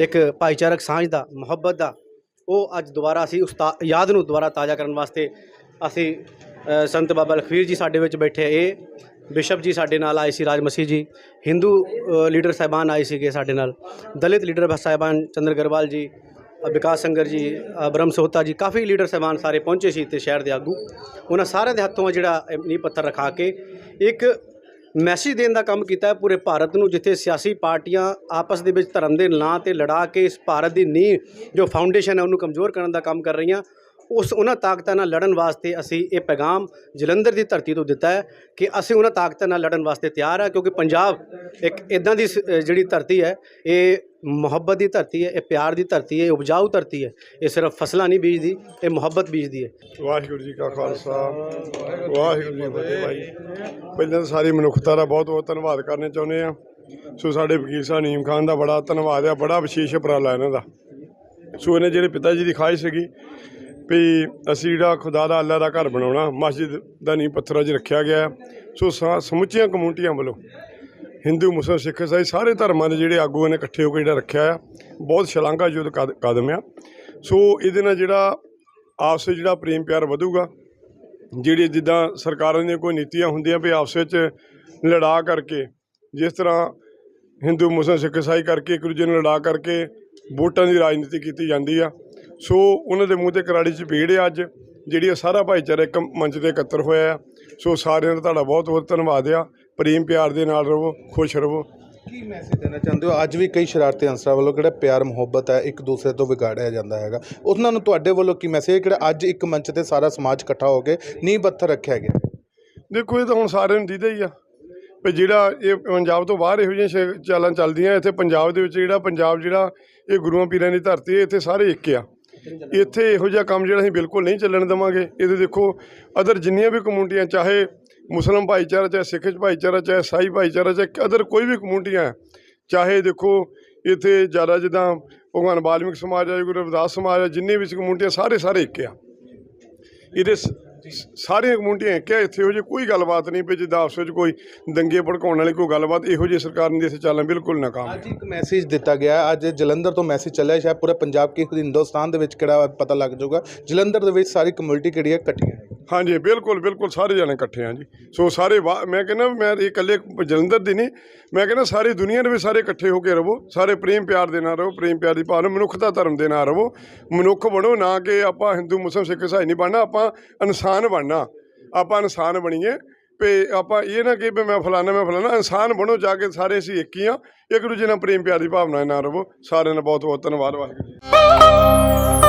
ਇੱਕ ਭਾਈਚਾਰਕ ਸਾਂਝ ਦਾ ਮੁਹੱਬਤ ਦਾ ਉਹ ਅੱਜ ਦੁਬਾਰਾ ਅਸੀਂ ਉਸ ਤਾ- ਯਾਦ ਨੂੰ ਦੁਬਾਰਾ ਤਾਜ਼ਾ ਕਰਨ ਵਾਸਤੇ ਅਸੀਂ ਸੰਤ ਬਾਬਾ ਲਖਵੀਰ ਜੀ ਸਾਡੇ ਵਿੱਚ ਬੈਠੇ ਇਹ ਬਿਸ਼ਪ ਜੀ ਸਾਡੇ ਨਾਲ ਆਏ ਸੀ ਰਾਜ ਮਸੀਹ ਜੀ। ਹਿੰਦੂ ਲੀਡਰ ਸਾਹਿਬਾਨ ਆਏ ਸੀਗੇ ਸਾਡੇ ਨਾਲ। ਦਲਿਤ ਲੀਡਰ ਸਾਹਿਬਾਨ ਚੰਦਰ ਗਰਵਾਲ ਜੀ ਵਿਕਾਸ ਸੰਗਰ ਜੀ ਅ, ਬ੍ਰਹਮ ਸੋਹਤਾ ਜੀ ਕਾਫੀ ਲੀਡਰ ਸਾਹਿਬਾਨ ਸਾਰੇ ਪਹੁੰਚੇ ਸੀ ਤੇ ਸ਼ਹਿਰ ਦੇ ਆਗੂ। ਉਹਨਾਂ ਸਾਰਿਆਂ ਦੇ ਹੱਥੋਂ ਜਿਹੜਾ ਇਹ ਨੀਂਹ ਪੱਥਰ ਰਖਾ ਕੇ ਇੱਕ ਮੈਸੇਜ ਦੇਣ ਦਾ ਕੰਮ ਕੀਤਾ ਹੈ ਪੂਰੇ ਭਾਰਤ ਨੂੰ, ਜਿੱਥੇ ਸਿਆਸੀ ਪਾਰਟੀਆਂ ਆਪਸ ਦੇ ਵਿੱਚ ਧਰਮ ਦੇ ਨਾਂ ਤੇ ਲੜਾ ਕੇ ਇਸ ਭਾਰਤ ਦੀ ਨੀਂਹ ਜੋ ਫਾਊਂਡੇਸ਼ਨ ਹੈ ਉਹਨੂੰ ਕਮਜ਼ੋਰ ਕਰਨ ਦਾ ਕੰਮ ਕਰ ਰਹੀਆਂ। ਉਸ ਉਹਨਾਂ ਤਾਕਤਾਂ ਨਾਲ ਲੜਨ ਵਾਸਤੇ ਅਸੀਂ ਇਹ ਪੈਗਾਮ ਜਲੰਧਰ ਦੀ ਧਰਤੀ ਤੋਂ ਦਿੱਤਾ ਹੈ ਕਿ ਅਸੀਂ ਉਹਨਾਂ ਤਾਕਤਾਂ ਨਾਲ ਲੜਨ ਵਾਸਤੇ ਤਿਆਰ ਹਾਂ, ਕਿਉਂਕਿ ਪੰਜਾਬ ਇੱਕ ਇਦਾਂ ਦੀ ਸ- ਜਿਹੜੀ ਧਰਤੀ ਹੈ, ਇਹ ਮੁਹੱਬਤ ਦੀ ਧਰਤੀ ਹੈ, ਇਹ ਪਿਆਰ ਦੀ ਧਰਤੀ ਹੈ, ਇਹ ਉਪਜਾਊ ਧਰਤੀ ਹੈ, ਇਹ ਸਿਰਫ ਫਸਲਾਂ ਨਹੀਂ ਬੀਜਦੀ, ਇਹ ਮੁਹੱਬਤ ਬੀਜਦੀ ਹੈ। ਵਾਹਿਗੁਰੂ ਜੀ ਕਾ ਖਾਲਸਾ, ਵਾਹਿਗੁਰੂ ਜੀ ਕੀ ਫਤਿਹ ਭਾਈ। ਪਹਿਲਾਂ ਤਾਂ ਸਾਰੀ ਮਨੁੱਖਤਾ ਦਾ ਬਹੁਤ ਬਹੁਤ ਧੰਨਵਾਦ ਕਰਨਾ ਚਾਹੁੰਦੇ ਆ ਸੋ ਸਾਡੇ ਵਕੀਲ ਸਾਹਿਬ ਨੀਮ ਖਾਨ ਦਾ ਬੜਾ ਧੰਨਵਾਦ ਆ ਬੜਾ ਵਿਸ਼ੇਸ਼ ਉਪਰਾਲਾ ਇਹਨਾਂ ਦਾ। ਸੋ ਇਹਨੇ ਜਿਹੜੇ ਪਿਤਾ ਜੀ ਦੀ ਖਾਹਿਸ਼ ਸੀਗੀ ਵੀ ਅਸੀਂ ਜਿਹੜਾ ਖੁਦਾ ਦਾ ਅੱਲਾ ਦਾ ਘਰ ਬਣਾਉਣਾ, ਮਸਜਿਦ ਦਾ ਨੀਂਹ ਪੱਥਰ ਅੱਜ ਰੱਖਿਆ ਗਿਆ ਸੋ ਸਮੁੱਚੀਆਂ ਕਮਿਊਨਿਟੀਆਂ ਵੱਲੋਂ ਹਿੰਦੂ, ਮੁਸਲਮਾਨ, ਸਿੱਖ ਇਸਾਈ ਸਾਰੇ ਧਰਮਾਂ ਦੇ ਜਿਹੜੇ ਆਗੂਆਂ ਨੇ ਇਕੱਠੇ ਹੋ ਕੇ ਜਿਹੜਾ ਰੱਖਿਆ ਆ, ਬਹੁਤ ਸ਼ਲਾਘਾਯੋਗ ਕਦ- ਕਦਮ ਆ। ਸੋ ਇਹਦੇ ਨਾਲ ਜਿਹੜਾ ਆਪਸ ਵਿੱਚ ਜਿਹੜਾ ਪ੍ਰੇਮ ਪਿਆਰ ਵਧੂਗਾ, ਜਿਹੜੀ ਜਿੱਦਾਂ ਸਰਕਾਰਾਂ ਦੀਆਂ ਕੋਈ ਨੀਤੀਆਂ ਹੁੰਦੀਆਂ ਵੀ ਆਪਸ ਵਿੱਚ ਲੜਾ ਕਰਕੇ, ਜਿਸ ਤਰ੍ਹਾਂ ਹਿੰਦੂ, ਮੁਸਲਮਾਨ, ਸਿੱਖ ਇਸਾਈ ਕਰਕੇ ਇੱਕ ਦੂਜੇ ਨੂੰ ਲੜਾ ਕਰਕੇ ਵੋਟਾਂ ਦੀ ਰਾਜਨੀਤੀ ਕੀਤੀ ਜਾਂਦੀ ਆ। ਸੋ ਉਹਨਾਂ ਦੇ ਮੂੰਹ ਤੇ ਕਰਾੜੀ ਚ ਭੀੜ ਆ ਅੱਜ, ਜਿਹੜੀ ਇਹ ਸਾਰਾ ਭਾਈਚਾਰਾ ਇੱਕ ਮੰਚ ਤੇ ਇਕੱਤਰ ਹੋਇਆ ਆ। ਸੋ ਸਾਰਿਆਂ ਦਾ ਤੁਹਾਡਾ ਬਹੁਤ ਬਹੁਤ ਧੰਨਵਾਦ ਆ। ਪ੍ਰੇਮ ਪਿਆਰ ਦੇ ਨਾਲ ਰਹੋ ਖੁਸ਼ ਰਹੋ। ਕੀ ਮੈਸੇਜ ਦੇਣਾ ਚਾਹੁੰਦੇ ਹੋ? ਅੱਜ ਵੀ ਕਈ ਸ਼ਰਾਰਤੀ ਅੰਸਰਾਂ ਵੱਲੋਂ ਕਿਹੜਾ ਪਿਆਰ ਮੁਹੱਬਤ ਹੈ ਇੱਕ ਦੂਸਰੇ ਤੋਂ ਵਿਗਾੜਿਆ ਜਾਂਦਾ ਹੈਗਾ। ਉਹਨਾਂ ਨੂੰ ਤੁਹਾਡੇ ਵੱਲੋਂ ਕੀ ਮੈਸੇਜ ਕਿਹੜਾ ਅੱਜ ਇੱਕ ਮੰਚ ਤੇ ਸਾਰਾ ਸਮਾਜ ਇਕੱਠਾ ਹੋ ਕੇ ਨੀਂਹ ਪੱਥਰ ਰੱਖਿਆ ਗਿਆ? ਦੇਖੋ ਇਹ ਤਾਂ ਹੁਣ ਸਾਰਿਆਂ ਨੂੰ ਦੀਦਾ ਹੀ ਆ। ਵੀ ਜਿਹੜਾ ਇਹ ਪੰਜਾਬ ਤੋਂ ਬਾਹਰ ਇਹੋ ਜਿਹੀਆਂ ਚਾਲਾਂ ਚੱਲਦੀਆਂ ਇੱਥੇ ਪੰਜਾਬ ਦੇ ਵਿੱਚ ਜਿਹੜਾ ਪੰਜਾਬ ਜਿਹੜਾ ਇਹ ਗੁਰੂਆਂ ਪੀਰਾਂ ਦੀ ਧਰਤੀ ਹੈ ਇੱਥੇ ਸਾਰੇ ਇੱਕ ਆ। ਇੱਥੇ ਇਹੋ ਜਿਹਾ ਕੰਮ ਜਿਹੜਾ ਅਸੀਂ ਬਿਲਕੁਲ ਨਹੀਂ ਚੱਲਣ ਦੇਵਾਂਗੇ। ਇਹਦੇ ਦੇਖੋ ਅਦਰ ਜਿੰਨੀਆਂ ਵੀ ਕਮਿਊਨਿਟੀਆਂ ਚਾਹੇ ਮੁਸਲਮ ਭਾਈਚਾਰਾ, ਚਾਹੇ ਸਿੱਖ ਭਾਈਚਾਰਾ, ਚਾਹੇ ਸਾਈ ਭਾਈਚਾਰਾ, ਚਾਹੇ ਅਦਰ ਕੋਈ ਵੀ ਕਮਿਊਨਿਟੀਆਂ ਚਾਹੇ ਦੇਖੋ ਇੱਥੇ ਜ਼ਿਆਦਾ ਜਿੱਦਾਂ ਭਗਵਾਨ ਵਾਲਮੀਕ ਸਮਾਜ ਹੈ, ਗੁਰੂ ਰਵਿਦਾਸ ਸਮਾਜ ਹੈ, ਜਿੰਨੇ ਵੀ ਕਮਿਊਨਿਟੀਆਂ ਸਾਰੇ ਸਾਰੇ ਇੱਕ ਆ। ਇਹਦੇ ਸਾਰੀਆਂ ਕਮਿਊਨਿਟੀਆਂ ਇੱਕ ਇੱਥੇ ਇਹੋ ਜਿਹੀ ਕੋਈ ਗੱਲਬਾਤ ਨਹੀਂ ਵੀ ਜਿੱਦਾਂ ਆਪਸ ਵਿੱਚ ਕੋਈ ਦੰਗੇ ਭੜਕਾਉਣ ਵਾਲੀ ਕੋਈ ਗੱਲਬਾਤ, ਇਹੋ ਜਿਹੀ ਸਰਕਾਰ ਨੇ ਇੱਥੇ ਚੱਲਣਾ ਬਿਲਕੁਲ ਨਾਕਾਮ ਅੱਜ ਇੱਕ ਮੈਸੇਜ ਦਿੱਤਾ ਗਿਆ, ਅੱਜ ਜਲੰਧਰ ਤੋਂ ਮੈਸੇਜ ਚੱਲਿਆ, ਸ਼ਾਇਦ ਪੂਰੇ ਪੰਜਾਬ ਕੀ ਹਿੰਦੁਸਤਾਨ ਦੇ ਵਿੱਚ ਕਿਹੜਾ ਪਤਾ ਲੱਗ ਜਾਊਗਾ, ਜਲੰਧਰ ਦੇ ਵਿੱਚ ਸਾਰੀ ਕਮਿਊਨਿਟੀ ਕਿਹੜੀ ਹੈ, ਇਕੱਠੀਆਂ ਹੈ ਹਾਂਜੀ, ਬਿਲਕੁਲ ਬਿਲਕੁਲ, ਸਾਰੇ ਜਣੇ ਇਕੱਠੇ ਹਾਂ ਜੀ। ਸੋ ਸਾਰੇ ਵਾ- ਮੈਂ ਕਹਿੰਦਾ, ਮੈਂ ਇਹ ਇਕੱਲੇ ਜਲੰਧਰ ਦੀ ਨਹੀਂ, ਮੈਂ ਕਹਿੰਦਾ ਸਾਰੀ ਦੁਨੀਆ ਦੇ ਵਿੱਚ ਸਾਰੇ ਇਕੱਠੇ ਹੋ ਕੇ ਰਹੋ ਸਾਰੇ ਪ੍ਰੇਮ ਪਿਆਰ ਦੇ ਨਾਲ ਰਹੋ ਪ੍ਰੇਮ ਪਿਆਰ ਦੀ ਭਾਵਨਾ ਮਨੁੱਖਤਾ ਧਰਮ ਦੇ ਨਾਲ ਰਹੋ ਮਨੁੱਖ ਬਣੋ ਨਾ ਕਿ ਆਪਾਂ ਹਿੰਦੂ ਮੁਸਲਮ ਸਿੱਖ ਇਸਾਈ ਨਹੀਂ ਬਣਨਾ, ਆਪਾਂ ਇਨਸਾਨ ਬਣਨਾ। ਆਪਾਂ ਇਨਸਾਨ ਬਣੀਏ, ਵੀ ਆਪਾਂ ਇਹ ਨਾ ਕਿ ਵੀ ਮੈਂ ਫਲਾਣਾ ਮੈਂ ਫਲਾਣਾ ਇਨਸਾਨ ਬਣੋ, ਜਾ ਕੇ ਸਾਰੇ ਅਸੀਂ ਇੱਕ ਹੀ ਆ। ਇੱਕ ਦੂਜੇ ਨਾਲ ਪ੍ਰੇਮ ਪਿਆਰ ਦੀ ਭਾਵਨਾ ਨਾਲ ਰਹੋ ਸਾਰਿਆਂ ਦਾ ਬਹੁਤ ਬਹੁਤ ਧੰਨਵਾਦ, ਵਾਹਿਗੁਰੂ ਜੀ।